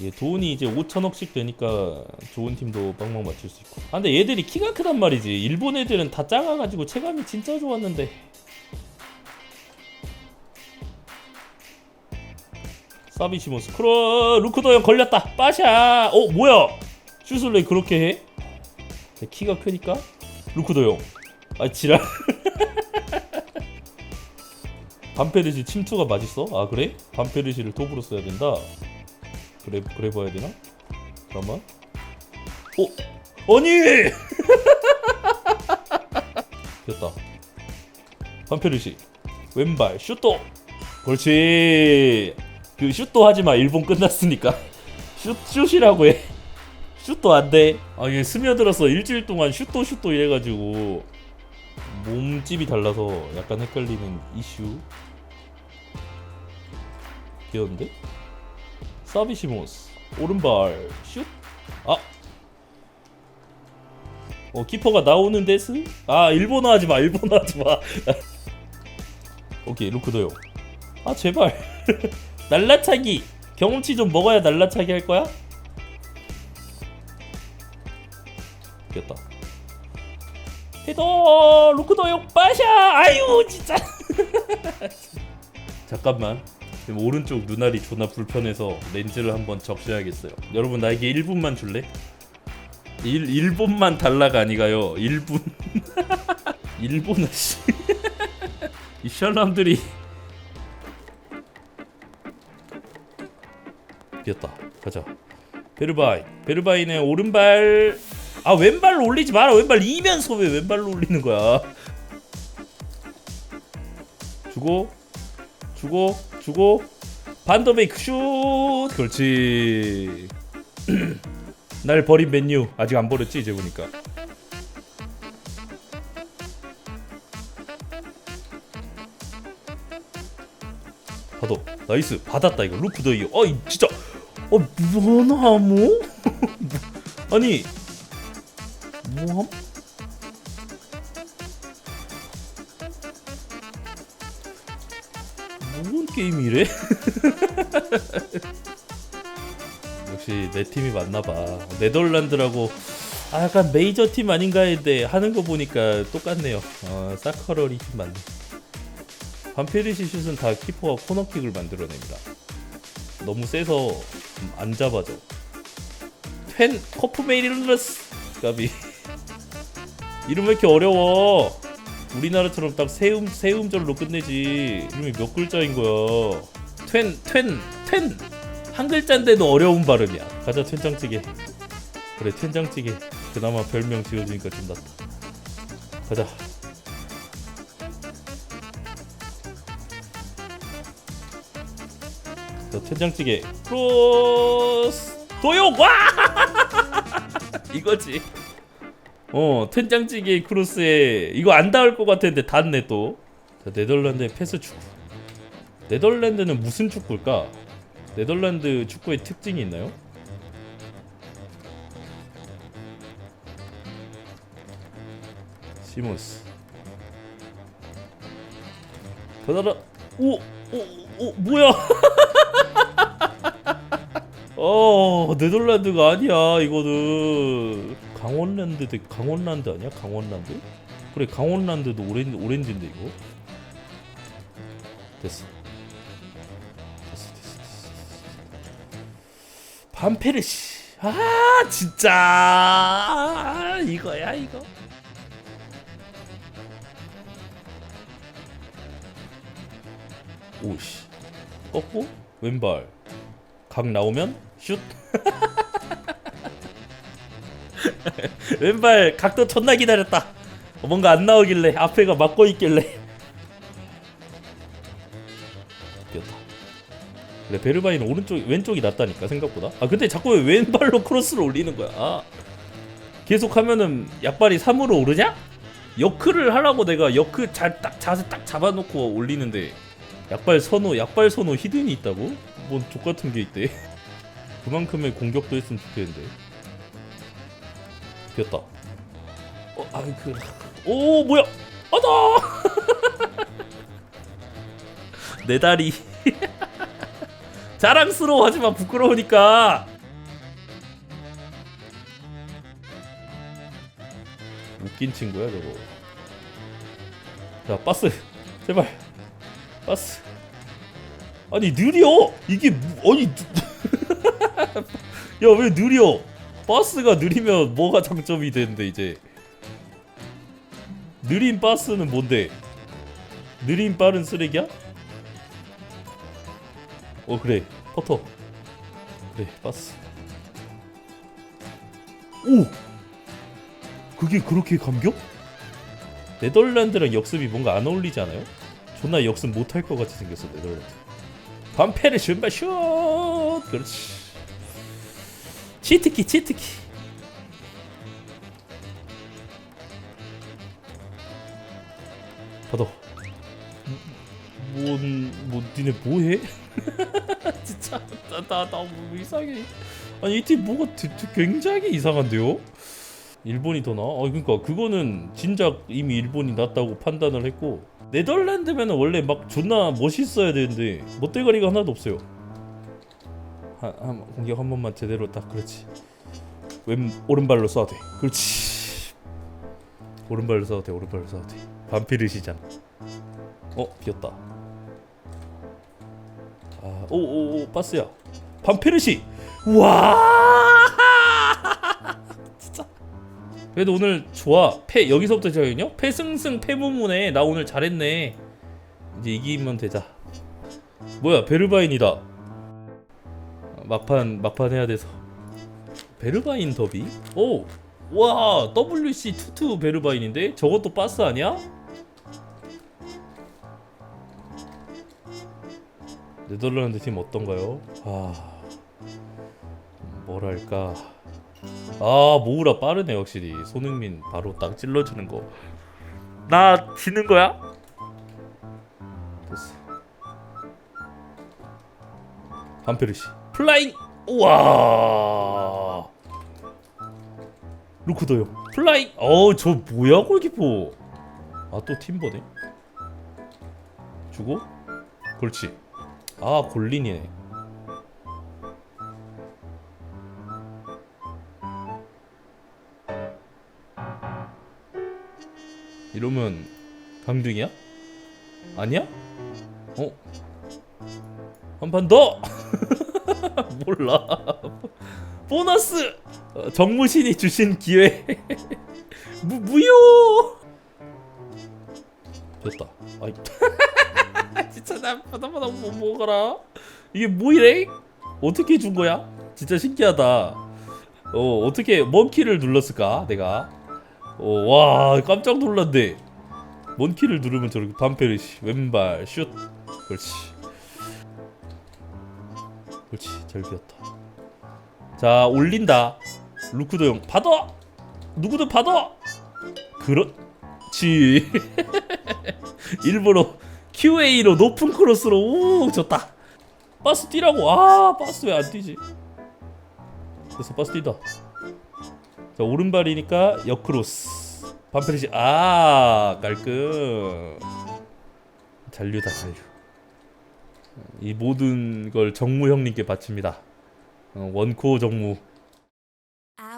이게 돈이 이제 5천억씩 되니까 좋은 팀도 빵빵 맞출 수 있고. 아 근데 얘들이 키가 크단 말이지. 일본 애들은 다 작아가지고 체감이 진짜 좋았는데. 사비시모스 크로 루크도 형 걸렸다. 빠샤. 어 뭐야? 슈슬레이 그렇게 해? 키가 크니까 루크도 형. 아 지랄. 반페르시 침투가 맛있어? 아 그래? 반페르시를 톱으로 써야 된다. 그래 그래 봐야 되나? 잠깐만. 어 아니 됐다. 반페르시 왼발 슛도 그렇지. 그 슛도 하지 마. 일본 끝났으니까. 슛 슛이라고 해. 슛도 안 돼. 아 이게 스며들어서 일주일 동안 슛도 슛도 이래가지고 몸집이 달라서 약간 헷갈리는 이슈. 귀여운데? 사비시모스 오른발 슛. 아. 어 키퍼가 나오는 데스? 아 일본어 하지 마. 일본어 하지 마. 오케이 루크도요. 아 제발. 날라차기 경험치 좀 먹어야 날라차기 할 거야? 됐다. 헤더 루크도요 빠샤 아유 진짜. 잠깐만. 지금 오른쪽 눈알이 존나 불편해서 렌즈를 한번 적셔야겠어요. 여러분 나에게 1분만 줄래? 1 1분만 달라가 아니가요. 1분. 일본어 씨. 이 샬람들이 비었다. 가자. 베르바인. 베르바인의 오른발. 아 왼발로 올리지 마라. 왼발 이면서 왜 왼발로 올리는 거야? 주고 주고 주고 반더베이크 슛. 그렇지. 날 버린 맨유. 아직 안 버렸지 이제 보니까. 받아. 나이스. 받았다 이거. 루프 더 이어. 어이 진짜. 어 뭐나무 아니 뭐함 게임이래 역시 내 팀이 맞나봐 네덜란드라고 아 약간 메이저 팀 아닌가 했는데 하는 거 보니까 똑같네요 어 사커러리 팀 맞네 반페르시 슛은 다 키퍼가 코너킥을 만들어냅니다. 너무 세서 음, 안 잡아져. 펜 코프메이르스 가비 이름 왜 이렇게 어려워? 우리나라처럼 딱 세음 세음절로 끝내지. 이름이 몇 글자인 거야? 툀툀툀 한 글자인데도 어려운 발음이야. 가자 된장찌개. 그래 된장찌개. 그나마 별명 지어주니까 좀 낫다. 가자. 자, 된장찌개 크로스 도용 와 이거지 어 된장찌개 크로스에 이거 안 닿을 것 같았는데 닿네 또. 자, 네덜란드의 패스 축구 네덜란드는 무슨 축구일까? 네덜란드 축구의 특징이 있나요? 시몬스. 바다라 오오오 오, 뭐야? 어 네덜란드가 아니야 이거는 강원랜드 대 강원란드 아니야? 강원란드? 그래 강원란드도 오렌 오렌지인데 이거? 됐어. 됐어 됐어 됐어 반페르시. 아 진짜. 이거야 이거. 오씨. 꺾고 왼발. 각 나오면 슛 왼발 각도 존나 기다렸다. 어, 뭔가 안 나오길래 앞에가 막고 있길래. 뛰었다. 그래 베르바이는 오른쪽 왼쪽이 낫다니까 생각보다. 아 근데 자꾸 왜 왼발로 크로스를 올리는 거야? 아. 계속 하면은 약발이 3으로 오르냐? 역크를 하라고 내가 역크 잘 딱 자세 딱 잡아놓고 올리는데 약발 선호 약발 선호 히든이 있다고? 뭔 족같은 게 있대. 그만큼의 공격도 했으면 좋겠는데 바뀌었다. 어, 아이 그. 오 뭐야? 어다. 내 다리. 자랑스러워하지만 부끄러우니까. 웃긴 친구야 저거. 자 빠스 제발 빠스. 아니 느려 이게 아니. 야왜 느려? 바스가 느리면 뭐가 장점이 되는데 이제? 느린 바스는 뭔데? 느린 빠른 쓰레기야? 어 그래. 퍼터. 그래 바스. 오! 그게 그렇게 감겨? 네덜란드랑 역습이 뭔가 안 어울리지 않아요? 존나 역습 못할 것 같이 생겼어 네덜란드. 반패를 준바 슛! 그렇지 치트키 치트키 받아 뭔, 뭐 니네 뭐해? 진짜 나나 너무 이상해 아니 이 팀 뭐가 되- 되- 굉장히 이상한데요? 일본이 더 나아? 아 그러니까 그거는 진작 이미 일본이 낫다고 판단을 했고 네덜란드면은 원래 막 존나 멋있어야 되는데 멋대가리가 하나도 없어요. 한, 한 공격 한 번만 제대로 딱 그렇지. 왼 오른발로 쏴도 돼. 그렇지. 오른발로 쏴도 돼. 오른발로 쏴도 돼. 반피르시잖아. 어 비었다. 아 오오오 빠스야. 반피르시. 와. 그래도 오늘 좋아. 패 여기서부터 시작이요? 패승승 패무문에 나 오늘 잘했네. 이제 이기면 되자. 뭐야 베르바인이다. 아, 막판 막판 해야 돼서. 베르바인 더비? 오, 와 WC 투투 베르바인인데 저것도 바스 아니야? 네덜란드 팀 어떤가요? 아 뭐랄까. 아 모우라 빠르네 확실히 손흥민 바로 딱 찔러주는 거. 나 지는 거야? 됐어. 반페르시 플라잉. 우와. 루크도요. 플라잉. 어저 뭐야 골키퍼. 아 또 팀버네. 주고. 그렇지. 아 골린이네. 이러면 강등이야? 아니야? 어? 한 판 더! 몰라. 보너스! 어, 정무신이 주신 기회. 무, 무효! 됐다. 아이. 진짜 나 바다바다 못 먹어라. 이게 뭐 이래? 어떻게 준 거야? 진짜 신기하다. 어, 어떻게 뭔 키를 눌렀을까? 내가. 어, 와, 깜짝 놀랐네. 뭔 키를 누르면 저렇게 반페르시 왼발 슛. 그렇지. 그렇지. 잘 비었다. 자, 올린다. 루크도 형 받아. 누구도 받아. 그렇지. 일부러 QA로 높은 크로스로 우 졌다. 바스 뛰라고. 아, 바스 왜 안 뛰지? 그래서 바스 뛰다. 자 오른발이니까 역크로스 반페르시 아 깔끔 잔류다 잔류 이 모든 걸 정무 형님께 바칩니다. 어, 원코 정무. I